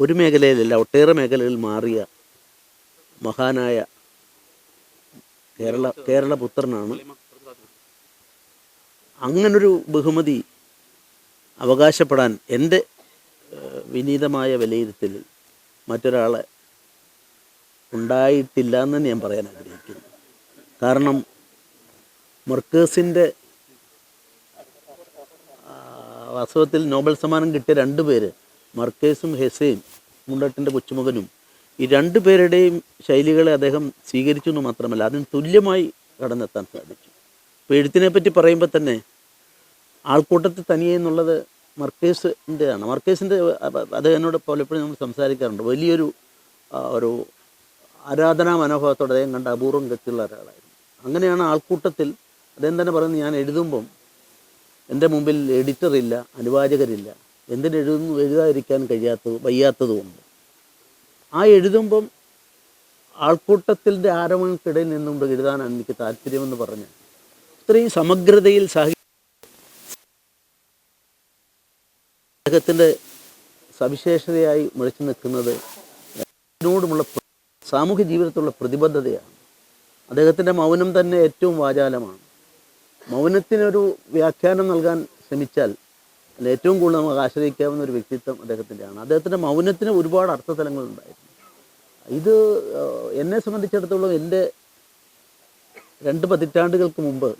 ഒരു മേഖലയിലല്ല ഒട്ടേറെ മേഖലകളിൽ മാറിയ മഹാനായ കേരള കേരള പുത്രനാണ്. അങ്ങനൊരു ബഹുമതി അവകാശപ്പെടാൻ എന്റെ വിനീതമായ വിലയിരുത്തലിൽ മറ്റൊരാളെ ഉണ്ടായിട്ടില്ല എന്ന് തന്നെ ഞാൻ പറയാൻ ആഗ്രഹിക്കുന്നു. കാരണം മർക്കേഴ്സിന്റെ വാസ്തവത്തിൽ നോബൽ സമ്മാനം കിട്ടിയ രണ്ട് പേര് മർക്കേസും ഹെസയും മുണ്ടട്ടിന്റെ കൊച്ചുമകനും ഈ രണ്ടു പേരുടെയും ശൈലികളെ അദ്ദേഹം സ്വീകരിച്ചു എന്ന് മാത്രമല്ല അതിന് തുല്യമായി കടന്നെത്താൻ സാധിച്ചു. ഇപ്പോൾ എഴുത്തിനെ പറ്റി പറയുമ്പോൾ തന്നെ ആൾക്കൂട്ടത്തിൽ തനിയെ എന്നുള്ളത് മർക്കേസിന്റെയാണ് മർക്കേസിന്റെ അദ്ദേഹത്തിനോട് പലപ്പോഴും നമ്മൾ സംസാരിക്കാറുണ്ട്. വലിയൊരു ഒരു ആരാധനാ മനോഭാവത്തോടെ അദ്ദേഹം കണ്ട അപൂർവം ഗതിയുള്ള ഒരാളായിരുന്നു. അങ്ങനെയാണ് ആൾക്കൂട്ടത്തിൽ അദ്ദേഹം തന്നെ പറയുന്നത് ഞാൻ എഴുതുമ്പം എന്റെ മുമ്പിൽ എഡിറ്ററില്ല അനുവാചകരില്ല എന്തിനെഴുതുന്നു എഴുതാതിരിക്കാൻ കഴിയാത്തത് വയ്യാത്തതുകൊണ്ട് ആ എഴുതുമ്പം ആൾക്കൂട്ടത്തിന്റെ ആരവങ്ങൾക്കിടയിൽ നിന്നുകൊണ്ട് എഴുതാനാണ് എനിക്ക് താല്പര്യമെന്ന് പറഞ്ഞ് ഇത്രയും സമഗ്രതയിൽ സാഹിത്യത്തിന്റെ സവിശേഷതയായി മുഴച്ചു നിൽക്കുന്നത് അതിനോടുമുള്ള സാമൂഹ്യ ജീവിതത്തിലുള്ള പ്രതിബദ്ധതയാണ്. അദ്ദേഹത്തിന്റെ മൗനം തന്നെ ഏറ്റവും വാചാലമാണ്. മൗനത്തിനൊരു വ്യാഖ്യാനം നൽകാൻ ശ്രമിച്ചാൽ അതിൽ ഏറ്റവും കൂടുതൽ നമുക്ക് ആശ്രയിക്കാവുന്ന ഒരു വ്യക്തിത്വം അദ്ദേഹത്തിന്റെയാണ്. അദ്ദേഹത്തിന്റെ മൗനത്തിന് ഒരുപാട് അർത്ഥതലങ്ങളുണ്ടായിരുന്നു. ഇത് എന്നെ സംബന്ധിച്ചിടത്തോളം എന്റെ രണ്ട് പതിറ്റാണ്ടുകൾക്ക് മുമ്പ്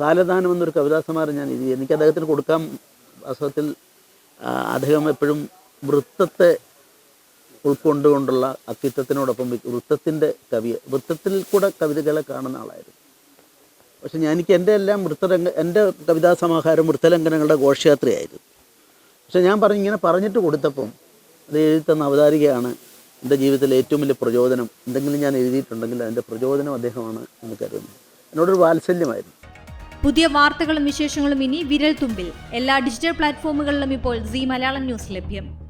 കാലദാനം എന്നൊരു കവിതാസമാരം ഞാൻ എഴുതി. എനിക്ക് അദ്ദേഹത്തിന് കൊടുക്കാൻ വാസ്തവത്തിൽ അദ്ദേഹം എപ്പോഴും വൃത്തത്തെ ഉൾക്കൊണ്ടുകൊണ്ടുള്ള അക്കിത്തത്തിനോടൊപ്പം വൃത്തത്തിന്റെ കവി വൃത്തത്തിൽ കൂടെ കവിതകളെ കാണുന്ന ആളായിരുന്നു. പക്ഷെ ഞാൻ എനിക്ക് എന്റെ എല്ലാം വൃത്തലംഗ എന്റെ കവിതാ സമാഹാരം വൃത്തലംഘനങ്ങളുടെ ഘോഷയാത്രയായിരുന്നു. പക്ഷെ ഞാൻ പറഞ്ഞു ഇങ്ങനെ പറഞ്ഞിട്ട് കൊടുത്തപ്പം അത് എഴുതി തന്ന അവതാരികയാണ് എന്റെ ജീവിതത്തിലെ ഏറ്റവും വലിയ പ്രചോദനം. എന്തെങ്കിലും ഞാൻ എഴുതിയിട്ടുണ്ടെങ്കിൽ അതിന്റെ പ്രചോദനം അദ്ദേഹമാണ് എന്ന് കരുതുന്നു. എന്നോടൊരു വാത്സല്യമായിരുന്നു. പുതിയ വാർത്തകളും വിശേഷങ്ങളും ഇനി വിരൽ തുമ്പിൽ എല്ലാ ഡിജിറ്റൽ പ്ലാറ്റ്ഫോമുകളിലും ഇപ്പോൾ സി മലയാളം ന്യൂസ് ലഭ്യം.